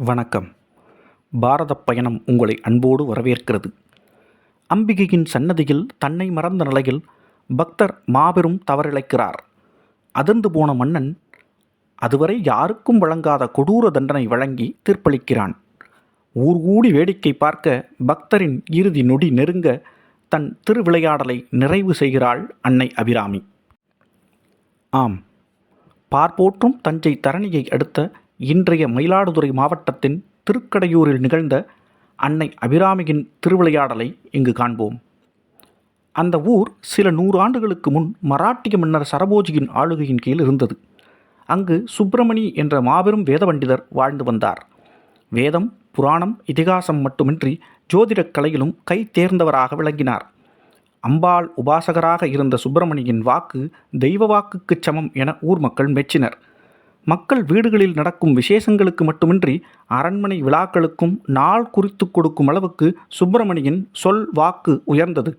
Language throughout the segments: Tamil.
வணக்கம். பாரதப் பயணம் உங்களை அன்போடு வரவேற்கிறது. அம்பிகையின் சன்னதியில் தன்னை மறந்த நிலையில் பக்தர் மாபெரும் தவறிழைக்கிறார். அதிர்ந்து போன மன்னன் அதுவரை யாருக்கும் வழங்காத கொடூர தண்டனை வழங்கி தீர்ப்பளிக்கிறான். ஊர் கூடி வேடிக்கை பார்க்க பக்தரின் இறுதி நொடி நெருங்க தன் திருவிளையாடலை நிறைவு செய்கிறாள் அன்னை அபிராமி. ஆம். பார்ப்போற்றும் தஞ்சை தரணியை அடுத்த இன்றைய மயிலாடுதுறை மாவட்டத்தின் திருக்கடையூரில் நிகழ்ந்த அன்னை அபிராமியின் திருவிளையாடலை இங்கு காண்போம். அந்த ஊர் சில நூறாண்டுகளுக்கு முன் மராட்டிய மன்னர் சரபோஜியின் ஆளுகையின் கீழ் இருந்தது. அங்கு சுப்பிரமணி என்ற மாபெரும் வேத பண்டிதர் வாழ்ந்து வந்தார். வேதம் புராணம் இதிகாசம் மட்டுமின்றி ஜோதிடக் கலையிலும் கை தேர்ந்தவராக விளங்கினார். அம்பாள் உபாசகராக இருந்த சுப்பிரமணியின் வாக்கு தெய்வ வாக்குக்குச் சமம் என ஊர் மக்கள் மெச்சினர். மக்கள் வீடுகளில் நடக்கும் விசேஷங்களுக்கு மட்டுமின்றி அரண்மனை விழாக்களுக்கும் நாள் குறித்து கொடுக்கும் அளவுக்கு சுப்பிரமணியின் சொல் வாக்கு உயர்ந்தது.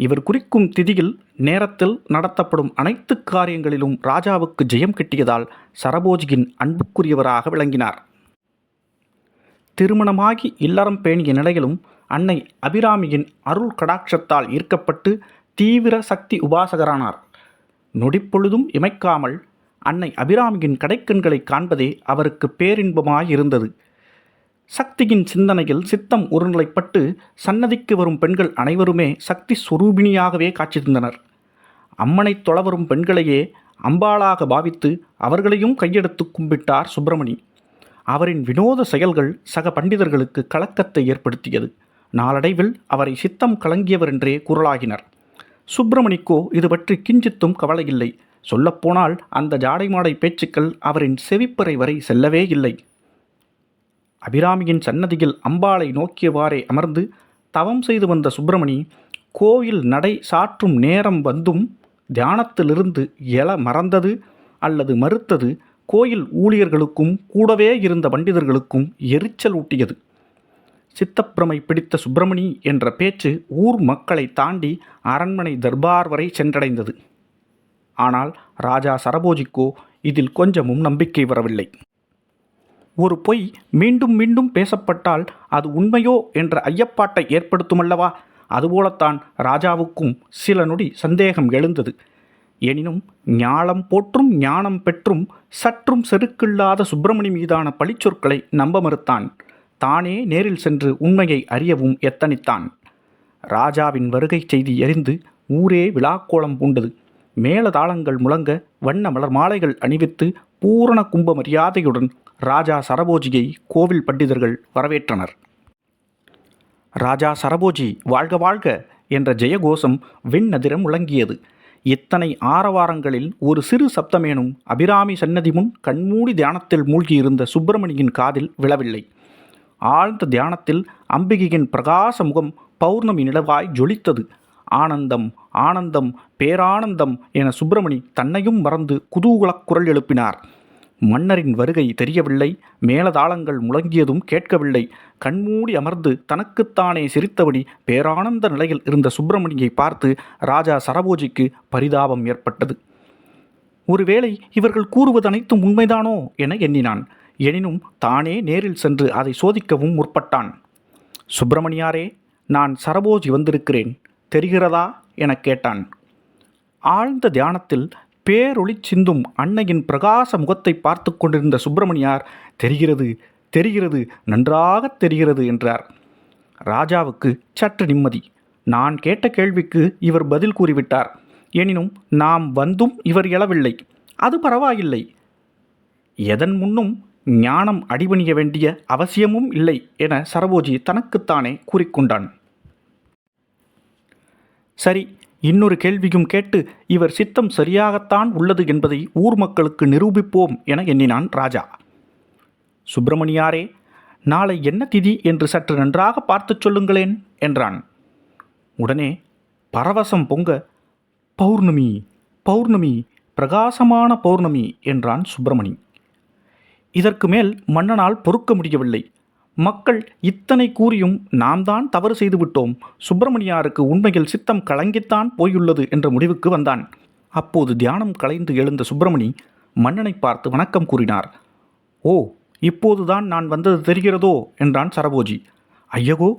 இவர் குறிக்கும் திதியில் நேரத்தில் நடத்தப்படும் அனைத்து காரியங்களிலும் ராஜாவுக்கு ஜெயம் கிட்டியதால் சரபோஜியின் அன்புக்குரியவராக விளங்கினார். திருமணமாகி இல்லறம் பேணிய நிலையிலும் அன்னை அபிராமியின் அருள் கடாட்சத்தால் ஈர்க்கப்பட்டு தீவிர சக்தி உபாசகரானார். நொடிப்பொழுதும் இமைக்காமல் அன்னை அபிராமியின் கடைக்கண்களை காண்பதே அவருக்கு பேரின்பமாயிருந்தது சக்தியின் சிந்தனையில் சித்தம் ஒருநிலைப்பட்டு சன்னதிக்கு வரும் பெண்கள் அனைவருமே சக்தி சுரூபிணியாகவே காட்சி தந்தனர் அம்மனை தொலைவரும் பெண்களையே அம்பாளாக பாவித்து அவர்களையும் கையெடுத்து கும்பிட்டார் சுப்பிரமணி. அவரின் வினோத செயல்கள் சக பண்டிதர்களுக்கு கலக்கத்தை ஏற்படுத்தியது. நாளடைவில் அவரை சித்தம் கலங்கியவர் என்றே குரலாகினர் சுப்பிரமணிக்கோ இது பற்றி கிஞ்சித்தும் கவலையில்லை. சொல்லப்போனால் அந்த ஜாடைமாடை பேச்சுக்கள் அவரின் செவிப்பறை வரை செல்லவே இல்லை. அபிராமியின் சன்னதியில் அம்பாளை நோக்கியவாறே அமர்ந்து தவம் செய்து வந்த சுப்பிரமணி கோயில் நடை சாற்றும் நேரம் வந்தும் தியானத்திலிருந்து எழ மறந்தது அல்லது மறுத்தது கோயில் ஊழியர்களுக்கும் கூடவே இருந்த பண்டிதர்களுக்கும் எரிச்சல் ஊட்டியது. சித்தப்பிரமை பிடித்த சுப்பிரமணி என்ற பேச்சு ஊர் மக்களை தாண்டி அரண்மனை தர்பார் வரை சென்றடைந்தது. ஆனால் ராஜா சரபோஜிக்கோ இதில் கொஞ்சமும் நம்பிக்கை வரவில்லை. ஒரு பொய் மீண்டும் மீண்டும் பேசப்பட்டால் அது உண்மையோ என்ற ஐயப்பாட்டை ஏற்படுத்துமல்லவா? அதுபோலத்தான் ராஜாவுக்கும் சில நொடி சந்தேகம் எழுந்தது. எனினும் ஞாலம் போற்றும் ஞானம் பெற்றும் சற்றும் செருக்கில்லாத சுப்பிரமணி மீதான பழிச்சொற்களை நம்ப மறுத்தான். தானே நேரில் சென்று உண்மையை அறியவும் எத்தனித்தான். ராஜாவின் வருகை செய்தி எறிந்து ஊரே விழாக்கோலம் பூண்டது. மேளதாளங்கள் முழங்க வண்ண மலர் மாலைகள் அணிவித்து பூரண கும்ப மரியாதையுடன் ராஜா சரபோஜியை கோவில் பண்டிதர்கள் வரவேற்றனர். ராஜா சரபோஜி வாழ்க வாழ்க என்ற ஜெயகோஷம் விண்ணதிரம் முழங்கியது. இத்தனை ஆரவாரங்களில் ஒரு சிறு சப்தமேனும் அபிராமி சன்னதி முன் கண்மூடி தியானத்தில் மூழ்கியிருந்த சுப்பிரமணியின் காதில் விழவில்லை. ஆழ்ந்த தியானத்தில் அம்பிகையின் பிரகாச முகம் பௌர்ணமி நிலவாய் ஜொலித்தது. ஆனந்தம் ஆனந்தம் பேரானந்தம் என சுப்பிரமணி தன்னையும் மறந்து குதூகலக் குரல் எழுப்பினார். மன்னரின் வருகை தெரியவில்லை மேலதாளங்கள் முழங்கியதும் கேட்கவில்லை. கண்மூடி அமர்ந்து தனக்குத்தானே சிரித்தபடி பேரானந்த நிலையில் இருந்த சுப்பிரமணியை பார்த்து ராஜா சரபோஜிக்கு பரிதாபம் ஏற்பட்டது. ஒருவேளை இவர்கள் கூறுவது அனைத்தும் உண்மைதானோ? என எண்ணினான். எனினும் தானே நேரில் சென்று அதை சோதிக்கவும் முற்பட்டான். சுப்பிரமணியாரே நான் சரபோஜி வந்திருக்கிறேன். தெரிகிறதா எனக் கேட்டான். ஆழ்ந்த தியானத்தில் பேரொளி சிந்தும் அன்னையின் பிரகாச முகத்தை பார்த்து கொண்டிருந்த சுப்பிரமணியார் தெரிகிறது தெரிகிறது நன்றாக தெரிகிறது என்றார். ராஜாவுக்கு சற்று நிம்மதி. நான் கேட்ட கேள்விக்கு இவர் பதில் கூறிவிட்டார். எனினும் நாம் வந்தும் இவர் எழவில்லை. அது பரவாயில்லை. எதன் முன்னும் ஞானம் அடிபணிய வேண்டிய அவசியமும் இல்லை என சரபோஜி தனக்குத்தானே கூறிக்கொண்டான் சரி இன்னொரு கேள்வியும் கேட்டு இவர் சித்தம் சரியாகத்தான் உள்ளது என்பதை ஊர் மக்களுக்கு நிரூபிப்போம் என எண்ணினான் ராஜா. சுப்பிரமணியாரே நாளை என்ன திதி என்று சற்று நன்றாக பார்த்துச் சொல்லுங்களேன் என்றான். உடனே பரவசம் பொங்க பௌர்ணமி பௌர்ணமி பிரகாசமான பௌர்ணமி என்றான் சுப்பிரமணி. இதற்கு மேல் மன்னனால் பொறுக்க முடியவில்லை. மக்கள் இத்தனை கூறியும் நாம் தான் தவறு செய்துவிட்டோம். சுப்பிரமணியாருக்கு உண்மையில் சித்தம் கலங்கித்தான் போயுள்ளது என்ற முடிவுக்கு வந்தான். அப்போது தியானம் கலைந்து எழுந்த சுப்பிரமணி மன்னனை பார்த்து வணக்கம் கூறினார். ஓ இப்போதுதான் நான் வந்தது தெரிகிறதோ? என்றான் சரபோஜி. ஐயகோ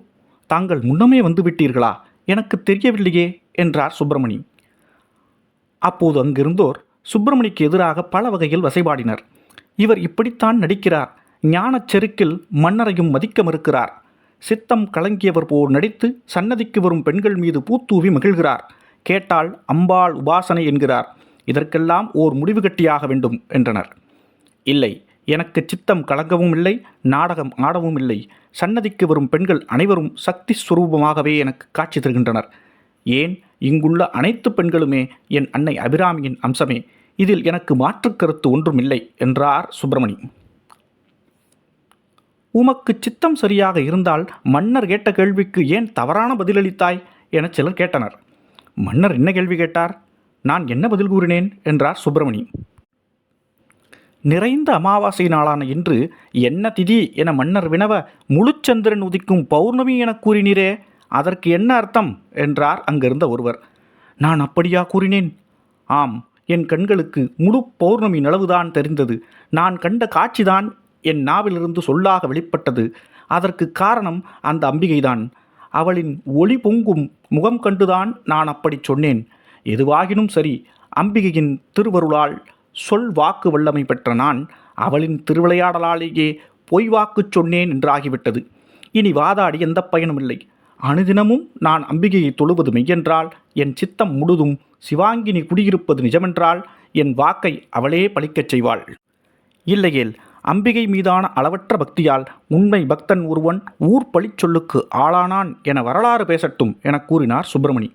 தாங்கள் முன்னமே வந்து விட்டீர்களா எனக்கு தெரியவில்லையே என்றார் சுப்பிரமணி. அப்போது அங்கிருந்தோர் சுப்பிரமணிக்கு எதிராக பல வகையில் வசைபாடினர். இவர் இப்படித்தான் நடிக்கிறார். ஞானச் செருக்கில் மன்னரையும் மதிக்க மறுக்கிறார். சித்தம் கலங்கியவர் போல் நடித்து சன்னதிக்கு வரும் பெண்கள் மீது பூத்தூவி மகிழ்கிறார். கேட்டால் அம்பாள் உபாசனை என்கிறார். இதற்கெல்லாம் ஓர் முடிவு கட்டியாக வேண்டும் என்றனர். இல்லை எனக்கு சித்தம் கலங்கவும் இல்லை நாடகம் ஆடவும் இல்லை. சன்னதிக்கு வரும் பெண்கள் அனைவரும் சக்தி ஸ்வரூபமாகவே எனக்கு காட்சி தருகின்றனர். ஏன்? இங்குள்ள அனைத்து பெண்களுமே என் அன்னை அபிராமியின் அம்சமே. இதில் எனக்கு மாற்றுக் கருத்து ஒன்றுமில்லை என்றார் சுப்பிரமணி. உமக்கு சித்தம் சரியாக இருந்தால் மன்னர் கேட்ட கேள்விக்கு ஏன் தவறான பதிலளித்தாய் என சிலர் கேட்டனர். மன்னர் என்ன கேள்வி கேட்டார்? நான் என்ன பதில் கூறினேன்? என்றார் சுப்பிரமணி. நிறைந்த அமாவாசை நாளான இன்று என்ன திதி என மன்னர் வினவ முழுச்சந்திரன் உதிக்கும் பௌர்ணமி எனக் கூறினீரே அதற்கு என்ன அர்த்தம்? என்றார் அங்கிருந்த ஒருவர். நான் அப்படியா கூறினேன்? ஆம் என் கண்களுக்கு முழு பௌர்ணமி நிலவுதான் தெரிந்தது. நான் கண்ட காட்சிதான் என் நாவிலிருந்து சொல்லாக வெளிப்பட்டது. அதற்கு காரணம் அந்த அம்பிகைதான். அவளின் ஒளி பொங்கும் முகம் கண்டுதான் நான் அப்படி சொன்னேன். எதுவாகினும் சரி அம்பிகையின் திருவருளால் சொல் வாக்கு வல்லமை பெற்ற நான் அவளின் திருவிளையாடலாலேயே பொய் வாக்குச் சொன்னேன் என்றாகிவிட்டது. இனி வாதாடி எந்த பயனுமில்லை அனுதினமும் நான் அம்பிகையை தொழுவது மெய்யென்றால் என் சித்தம் முழுதும் சிவாங்கினி குடியிருப்பது நிஜமென்றால் என் வாக்கை அவளே பழிக்கச் செய்வாள். இல்லையேல் அம்பிகை மீதான அளவற்ற பக்தியால் உண்மை பக்தன் ஒருவன் ஊர் பழிச்சொல்லுக்கு ஆளானான் என வரலாறு பேசட்டும் என கூறினார் சுப்பிரமணி.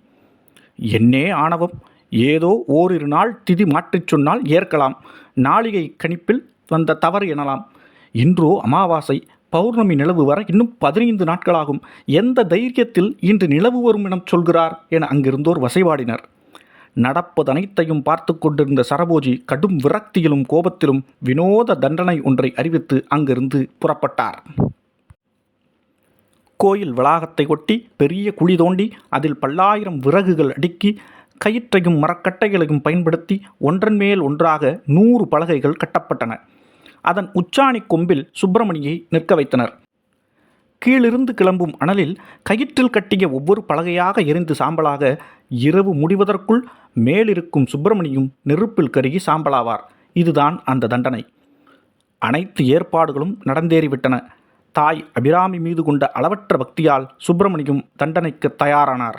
என்னே ஆணவம் ஏதோ ஓரிரு நாள் திதி மாற்றிச் சொன்னால் ஏற்கலாம் நாளிகை கணிப்பில் வந்த தவறு எனலாம். இன்றோ அமாவாசை பௌர்ணமி நிலவு வர இன்னும் பதினைந்து நாட்களாகும் எந்த தைரியத்தில் இன்று நிலவு வரும் என சொல்கிறார் என அங்கிருந்தோர் வசைபாடினர். நடப்பது அனைத்தையும் பார்த்து கொண்டிருந்த சரபோஜி கடும் விரக்தியிலும் கோபத்திலும் வினோத தண்டனை ஒன்றை அறிவித்து அங்கிருந்து புறப்பட்டார். கோயில் வளாகத்தை ஒட்டி பெரிய குழி தோண்டி அதில் பல்லாயிரம் விறகுகள் அடுக்கி கயிற்றையும் மரக்கட்டைகளையும் பயன்படுத்தி ஒன்றன் மேல் ஒன்றாக நூறு பலகைகள் கட்டப்பட்டன. அதன் உச்சாணி கொம்பில் சுப்பிரமணியை நிற்க வைத்தனர். கீழிருந்து கிளம்பும் அனலில் கயிற்றில் கட்டிய ஒவ்வொரு பலகையாக எரிந்து சாம்பலாக இரவு முடிவதற்குள் மேலிருக்கும் சுப்பிரமணியும் நெருப்பில் கருகி சாம்பலாவார். இதுதான் அந்த தண்டனை. அனைத்து ஏற்பாடுகளும் நடந்தேறிவிட்டன. தாய் அபிராமி மீது கொண்ட அளவற்ற பக்தியால் சுப்பிரமணியும் தண்டனைக்கு தயாரானார்.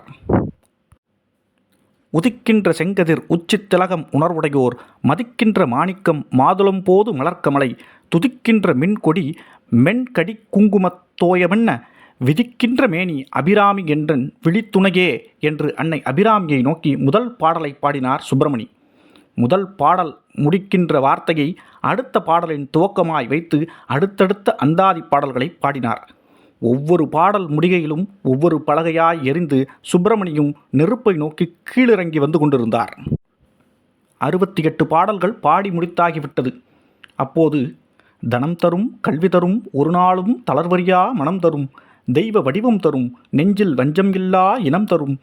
உதிக்கின்ற செங்கதிர் உச்சி திலகம் உணர்வுடையோர் மதிக்கின்ற மாணிக்கம் மாதுளம் போது மலர்க்கமலை துதிக்கின்ற மின்கொடி மென்கடி குங்குமத் தோயமென்ன? விதிக்கின்ற மேனி அபிராமி என்றன் விழித்துணையே என்று அன்னை அபிராமியை நோக்கி முதல் பாடலை பாடினார் சுப்பிரமணி. முதல் பாடல் முடிக்கின்ற வார்த்தையை அடுத்த பாடலின் துவக்கமாய் வைத்து அடுத்தடுத்த அந்தாதி பாடல்களை பாடினார். ஒவ்வொரு பாடல் முடிகையிலும் ஒவ்வொரு பலகையாய் எரிந்து சுப்பிரமணியும் நெருப்பை நோக்கி கீழிறங்கி வந்து கொண்டிருந்தார். அறுபத்தி எட்டு பாடல்கள் பாடி முடித்தாகிவிட்டது. அப்போது தனம் தரும் கல்வி தரும் ஒரு நாளும் தளர்வறியா மனம் தரும் தெய்வ வடிவம் தரும் நெஞ்சில் வஞ்சம் இல்லா இனம் தரும்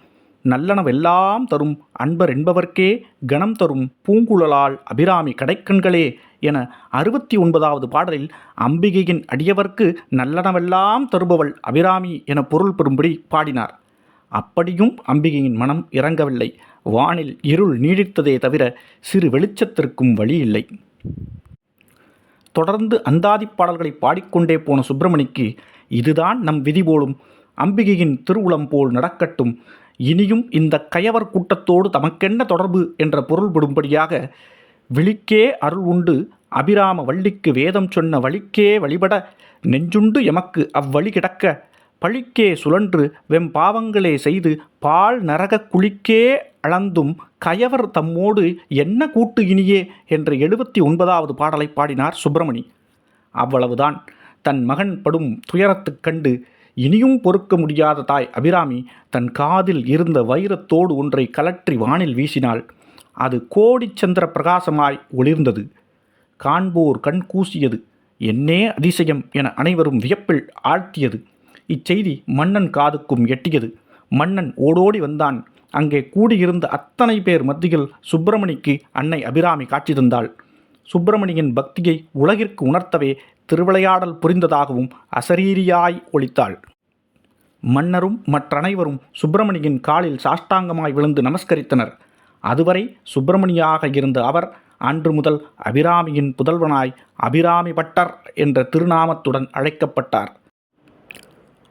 நல்லனவெல்லாம் தரும் அன்பர் என்பவர்க்கே கணம் தரும் பூங்குழலால் அபிராமி கடைக்கண்களே என அறுபத்தி ஒன்பதாவது பாடலில் அம்பிகையின் அடியவர்க்கு நல்லனவெல்லாம் தருபவள் அபிராமி என பொருள் பெறும்படி பாடினார். அப்படியும் அம்பிகையின் மனம் இறங்கவில்லை. வானில் இருள் நீடித்ததே தவிர சிறு வெளிச்சத்திற்கும் வழி இல்லை தொடர்ந்து அந்தாதி பாடல்களை பாடிக்கொண்டே போன சுப்பிரமணிக்கு இதுதான் நம் விதி போலும். அம்பிகையின் திருவுளம் போல் நடக்கட்டும். இனியும் இந்த கயவர் கூட்டத்தோடு தமக்கென்ன தொடர்பு என்ற பொருள்படும்படியாக விழிக்கே அருள் உண்டு. அபிராம வள்ளிக்கு வேதம் சொன்ன வழிக்கே வழிபட நெஞ்சுண்டு எமக்கு அவ்வழி கிடக்க. பழிக்கே சுழன்று வெம் பாவங்களே செய்து பால் நரக குளிக்கே அளந்தும் கயவர் தம்மோடு என்ன கூட்டு இனியே? என்ற எழுபத்தி ஒன்பதாவது பாடலை பாடினார் சுப்பிரமணி. அவ்வளவுதான். தன் மகன் படும் துயரத்துக் கண்டு இனியும் பொறுக்க முடியாத தாய் அபிராமி தன் காதில் இருந்த வைரத்தோடு ஒன்றை கலற்றி வானில் வீசினாள். அது கோடிச்சந்திர பிரகாசமாய் ஒளிர்ந்தது. காண்போர் கண் கூசியது. என்னே அதிசயம் என அனைவரும் வியப்பில் ஆழ்த்தியது. இச்செய்தி மன்னன் காதுக்கும் எட்டியது. மன்னன் ஓடோடி வந்தான். அங்கே கூடியிருந்த அத்தனை பேர் மத்தியில் சுப்பிரமணிக்கு அன்னை அபிராமி காட்சி தந்தாள். சுப்பிரமணியின் பக்தியை உலகிற்கு உணர்த்தவே திருவிளையாடல் புரிந்ததாகவும் அசரீரியாய் ஒழித்தாள். மன்னரும் மற்றனைவரும் சுப்பிரமணியின் காலில் சாஷ்டாங்கமாய் விழுந்து நமஸ்கரித்தனர். அதுவரை சுப்பிரமணியாக இருந்த அவர் அன்று முதல் அபிராமியின் புதல்வனாய் அபிராமி பட்டர் என்ற திருநாமத்துடன் அழைக்கப்பட்டார்.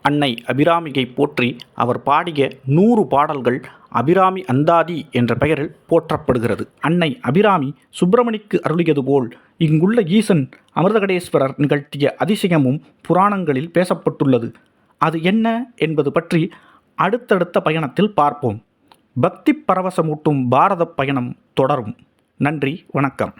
அன்னை அபிராமியை போற்றி அவர் பாடிய நூறு பாடல்கள் அபிராமி அந்தாதி என்ற பெயரில் போற்றப்படுகிறது. அன்னை அபிராமி சுப்பிரமணிக்கு அருளியது போல் இங்குள்ள ஈசன் அமிர்தகடேஸ்வரர் நிகழ்த்திய அதிசயமும் புராணங்களில் பேசப்பட்டுள்ளது. அது என்ன என்பது பற்றி அடுத்தடுத்த பயணத்தில் பார்ப்போம். பக்தி பரவசமூட்டும் பாரத பயணம் தொடரும். நன்றி வணக்கம்.